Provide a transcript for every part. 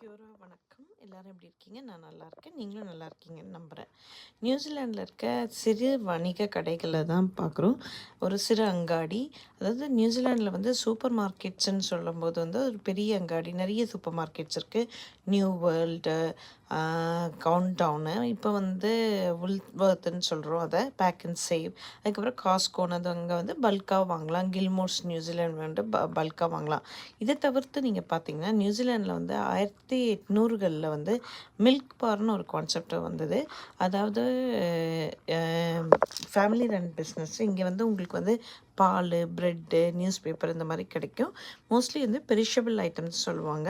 கியூரோ வணக்கம். எல்லாரும் எப்படி இருக்கீங்க? நான் நல்லா இருக்கேன். நீங்களும் நல்லா இருக்கீங்கன்னு நம்புகிறேன் நியூசிலாண்டில் இருக்க சிறு வணிக கடைகளை தான் பார்க்குறோம் ஒரு சிறு அங்காடி. அதாவது நியூசிலாண்டில் வந்து சூப்பர் மார்க்கெட்ஸ்ன்னு சொல்லும்போது வந்து ஒரு பெரிய அங்காடி. நிறைய சூப்பர் மார்க்கெட்ஸ் இருக்குது நியூ வேர்ல்டு கவுண்ட் டவுனு இப்போ வந்து உல்வர்த்துன்னு சொல்கிறோம் அதை. பேக் அண்ட் சேவ் அதுக்கப்புறம் காஸ்கோன் அது அங்கே வந்து பல்காக வாங்கலாம். கில்மோர்ஸ் நியூசிலாண்ட் வந்து ப பல்காக வாங்கலாம். இதை தவிர்த்து நீங்கள் பார்த்தீங்கன்னா நியூசிலாண்டில் வந்து ஆயிரத்தி எட்நூறுகளில் வந்து மில்க் பார்னு ஒரு கான்செப்ட் வந்தது. அதாவது ஃபேமிலி ரன் பிஸ்னஸ் இங்கே வந்து உங்களுக்கு வந்து பால் ப்ரெட்டு நியூஸ் பேப்பர் இந்த மாதிரி கிடைக்கும். மோஸ்ட்லி வந்து பெரிஷபிள் ஐட்டம்ஸ் சொல்லுவாங்க.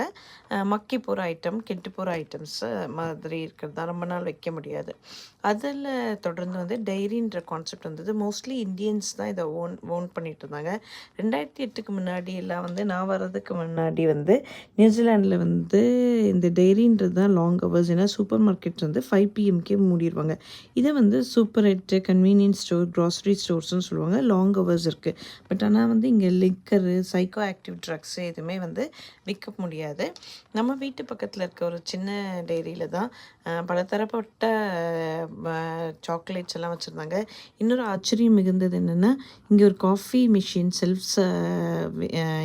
மக்கி போகிற ஐட்டம் கெட்டு போகிற ஐட்டம்ஸ் மாதிரி இருக்கிறது தான் ரொம்ப நாள் வைக்க முடியாது. அதில் தொடர்ந்து வந்து டைரின்ற கான்செப்ட் வந்தது. மோஸ்ட்லி இந்தியன்ஸ் தான் இதை ஓன் ஓன் பண்ணிட்டு இருந்தாங்க. ரெண்டாயிரத்தி எட்டுக்கு முன்னாடி எல்லாம் வந்து நான் வர்றதுக்கு முன்னாடி வந்து நியூசிலாண்டில் வந்து இந்த டைரின்றது தான் லாங் ஹவர்ஸ் ஏன்னா சூப்பர் மார்க்கெட்ஸ் வந்து ஃபைவ் பிஎம்கே மூடிடுவாங்க இதை வந்து superette convenience store grocery ஸ்டோர்ஸ்னு சொல்லுவாங்க. லாங் ஹவர்ஸ் இருக்குது பட் ஆனால் வந்து இங்கே லிக்கரு சைக்கோ ஆக்டிவ் ட்ரக்ஸு எதுவுமே வந்து விற்க முடியாது. நம்ம வீட்டு பக்கத்தில் இருக்க ஒரு சின்ன டெய்ரியில் தான் பலதரப்பட்ட சாக்லேட்ஸ் எல்லாம் வச்சுருந்தாங்க. இன்னொரு ஆச்சரியம் மிகுந்தது என்னென்னா இங்கே ஒரு காஃபி மிஷின் செல்ஃப்ஸ்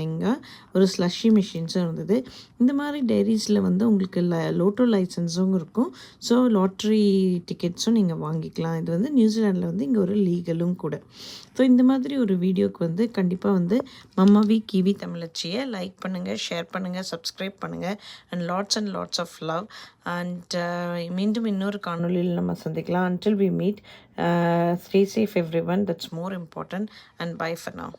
இங்கே ஒரு ஸ்லஷி மிஷின்ஸும் இருந்தது. இந்த மாதிரி டைரிஸில் வந்து உங்களுக்கு ல லோட்டோ லைசன்ஸும் இருக்கும். ஸோ லாட்ரி டிக்கெட்ஸும் நீங்கள் வாங்கிக்கலாம். இது வந்து நியூசிலாண்டில் வந்து இங்கே ஒரு லீகலும் கூட. ஸோ இந்த மாதிரி ஒரு வீடியோக்கு வந்து கண்டிப்பாக வந்து மம்மாவி கிவி தமிழச்சியை லைக் பண்ணுங்கள் ஷேர் பண்ணுங்கள் சப்ஸ்கிரைப் பண்ணுங்கள் and lots and lots of love and மீண்டும் இன்னொரு காணொலியில் நம்ம சந்திக்கலாம். Until we meet stay safe everyone that's more important and bye for now